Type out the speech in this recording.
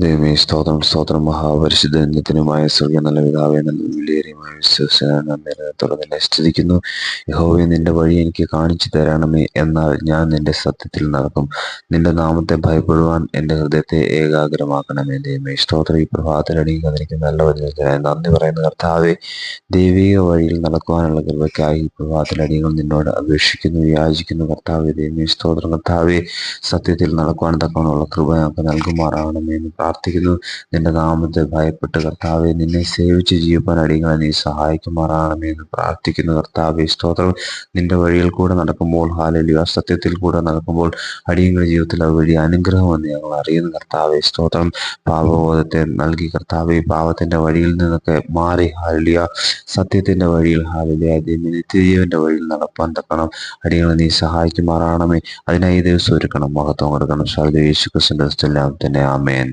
ദൈവമേ സ്തോത്രം സ്തോത്രം. മഹാപരിശുദ്ധ നിത്യനുമായ സ്വർഗ നല്ല പിതാവേ വിലയേറിയമായ വിശ്വസനത്തോടെ നിന്നെ സ്തുതിക്കുന്നു. യഹോവേ നിന്റെ വഴി എനിക്ക് കാണിച്ചു തരണമേ എന്നാൽ ഞാൻ നിന്റെ സത്യത്തിൽ നടക്കും. നിന്റെ നാമത്തെ ഭയപ്പെടുവാൻ എന്റെ ഹൃദയത്തെ ഏകാഗ്രമാക്കണമേ ദൈവമേ. സ്തോത്രം. ഈ പ്രഭാതത്തിലടിയിൽ എനിക്ക് നല്ല വചനത്തിനായി നന്ദി പറയുന്ന. കർത്താവെ ദൈവിക വഴിയിൽ നടക്കുവാനുള്ള കൃപയ്ക്കായി ഈ പ്രഭാതത്തിലടികൾ നിന്നോട് അപേക്ഷിക്കുന്നു യാചിക്കുന്നു. കർത്താവെ ദൈവമേ സ്തോത്രം. കർത്താവെ സത്യത്തിൽ നടക്കുവാൻ തക്കവണ്ണമുള്ള കൃപ ഞങ്ങൾക്ക് നൽകുമാറാകണമേ എന്ന് പ്രാർത്ഥിക്കുന്നു. നിന്റെ നാമത്തെ ഭയപ്പെട്ട് കർത്താവെ നിന്നെ സേവിച്ച് ജീവിക്കാൻ അടിയങ്ങളെ നീ സഹായിക്കുമാറാണമേ എന്ന് പ്രാർത്ഥിക്കുന്നു. കർത്താവെ സ്തോത്രം നിന്റെ വഴിയിൽ കൂടെ നടക്കുമ്പോൾ ഹാലലിയ സത്യത്തിൽ കൂടെ നടക്കുമ്പോൾ അടിയങ്ങളുടെ ജീവിതത്തിൽ അത് വലിയ അനുഗ്രഹമെന്ന് ഞങ്ങൾ അറിയുന്നു. കർത്താവെ സ്തോത്രം പാപബോധത്തെ നൽകി കർത്താവെ പാപത്തിന്റെ വഴിയിൽ നിന്നൊക്കെ മാറി. ഹാലിയ സത്യത്തിന്റെ വഴിയിൽ ഹാലിയ നിത്യജീവന്റെ വഴിയിൽ നടപ്പാൻ തക്കണം അടിയങ്ങളെ നീ സഹായിക്കുമാറാണമേ അതിനായി ദിവസം ഒരുക്കണം മഹത്വം കൊടുക്കണം. ശാലിയ യേശു ക്രിസ്തുവിന്റെ തന്നെ ആമേൻ.